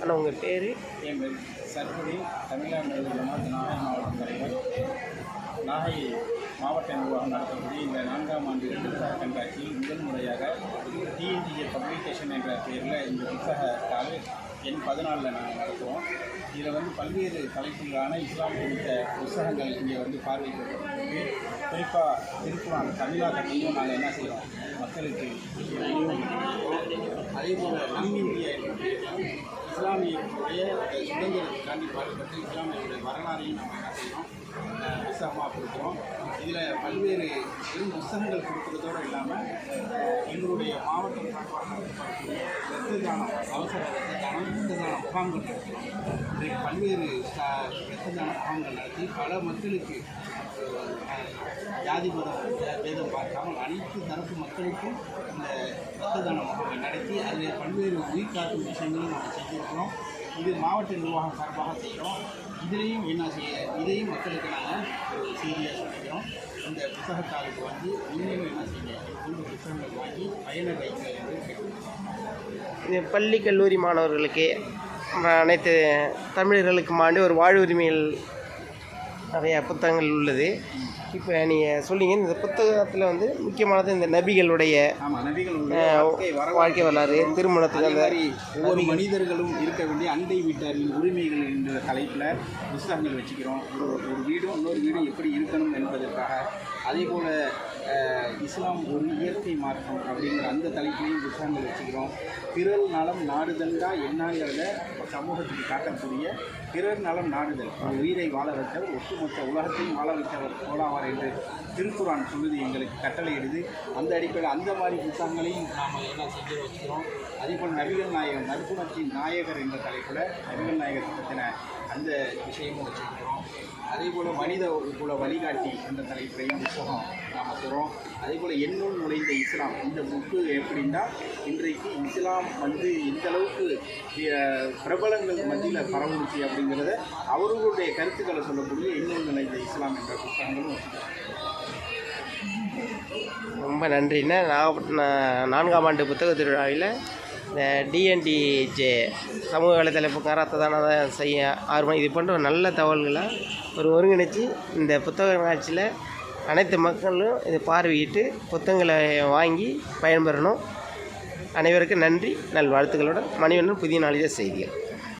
Hello உங்கள் பேர்? என் பேர் சர்க்குடி தமிழ்நாடு ஜமாத் நாகை மாவட்டம் தலைவர். நாகை மாவட்ட நிர்வாகம் நடத்தக்கூடிய இந்த நான்காம் ஆண்டு புத்தக கண்காட்சியில் முதல் முறையாக டிஎன்டிஏ பப்ளிகேஷன் என்ற பெயரில் இந்த புத்தக தாள் எண் பதினாலில் நாங்கள் நடத்துவோம். இதில் வந்து பல்வேறு தலைப்புகளான இஸ்லாம் குறித்த புத்தகங்கள் இங்கே வந்து பார்வையிட்டு குறிப்பாக திருக்குறான் தமிழாக்கத்தையும் நாங்கள் என்ன செய்கிறோம் மக்களுக்கு அதே போல் நம் இந்திய இஸ்லாமியுடைய சுதந்திரத்துக்காண்டி பாடுபட்டு இஸ்லாமியுடைய வரலாறையும் நம்ம என்ன செய்யணும் புத்தகமாக கொடுக்குறோம். இதில் பல்வேறு வெறும் புத்தகங்கள் கொடுக்குறதோடு இல்லாமல் எங்களுடைய மாவட்டம் சார்பாக நடத்தப்படக்கூடிய தானம் அவசர இரத்த முகாம்கள் நடத்தி பல்வேறு ச- முகாம்கள் நடத்தி பல மக்களுக்கு ஜாதி மதம் பேதம் பார்க்காமல் அனைத்து தரப்பு மக்களுக்கும் இந்த ரத்ததான முகாமை நடத்தி அதில் பல்வேறு உயிர் காக்கும் விஷயங்களும் நம்ம செஞ்சுருக்கிறோம். இது மாவட்ட நிர்வாகம் சார்பாக செய்கிறோம். இதிலையும் என்ன செய்ய இதையும் மக்களுக்கு நாங்கள் ஒரு செய்தியாக சொல்லிக்கிறோம். இந்த புத்தகத்தாளுக்கு வந்து நீங்களும் என்ன செய்ய இந்த புத்தகங்கள் வாங்கி பயனர் வைக்க என்று கேட்டுக்கிறோம் பள்ளி கல்லூரி மாணவர்களுக்கு அனைத்து தமிழர்களுக்குமாண்டி ஒரு வாழ்வுரிமையில் நிறைய புத்தகங்கள் உள்ளது. இப்போ நீங்கள் சொன்னீங்க இந்த புத்தகத்தில் வந்து முக்கியமானது இந்த நபிகளுடைய வாழ்க்கை வரலாறு. திருமணத்துக்கு அந்த ஒவ்வொரு மனிதர்களும் இருக்க வேண்டிய அண்டை வீட்டாரின் உரிமைகள் என்ற தலைப்பில் புஸ்தகங்கள் வச்சுக்கிறோம். ஒரு ஒரு வீடும் இன்னொரு வீடும் எப்படி இருக்கணும் என்பதற்காக அதே போல் இஸ்லாம் ஒரு இயற்கை மார்க்கம் அப்படிங்கிற அந்த தலைப்பிலையும் புத்தகங்கள் வச்சுக்கிறோம். பிறர் நலம் நாடுதல்டா என்னங்கிறத சமூகத்துக்கு காட்டக்கூடிய பிறர் நலம் நாடுதல். உயிரை வாழ வைத்தவர் ஒட்டுமொத்த உலகத்தையும் வாழ வைத்தவர் போலாவார் என்று திருக்குறான் சொல்லுது எங்களுக்கு கட்டளையிடுது அந்த அடிப்படையில் அந்த மாதிரி புத்தகங்களையும் நாம் எல்லாம் செஞ்சு வச்சுக்கிறோம். அதே போல் நபிகள் நாயகம் நற்குணத்தின் நாயகர் என்ற தலைப்பில் நபிகள் நாயகத்தை பற்றின அந்த விஷயமும் வச்சுருக்கிறோம் அதே போல் மனித குல வழிகாட்டி என்ற தலைப்பிலையும் புத்தகம் நாம் தரும். அதே போல் என்னுள் நுழைந்த இஸ்லாம். இந்த புக்கு எப்படின்னா இன்றைக்கு இஸ்லாம் வந்து எந்த அளவுக்கு பிரபலங்கள் மத்தியில் பரவுச்சு அப்படிங்கிறத அவர்களுடைய கருத்துக்களை சொல்லக்கூடிய என்னுள் நுழைந்த இஸ்லாம் என்ற புத்தகங்களும் ரொம்ப நன்றிண்ணே. நாகப்பட்டினம் நான்காம் ஆண்டு புத்தக திருவிழாவில் இந்த டிஎன்டிஜே சமூக வலைத்தலைப்பு கராத்ததான தானம் செய்ய ஆர்வம் இது போன்ற நல்ல தகவல்களை ஒரு ஒருங்கிணைச்சு இந்த புத்தக காட்சியில் அனைத்து மக்களும் இதை பார்வையிட்டு புத்தகங்களை வாங்கி பயன்பெறணும். அனைவருக்கும் நன்றி. நல்வாழ்த்துக்களுடன் மணிவண்ணன் புதிய நாளிதழ் செய்திகள்.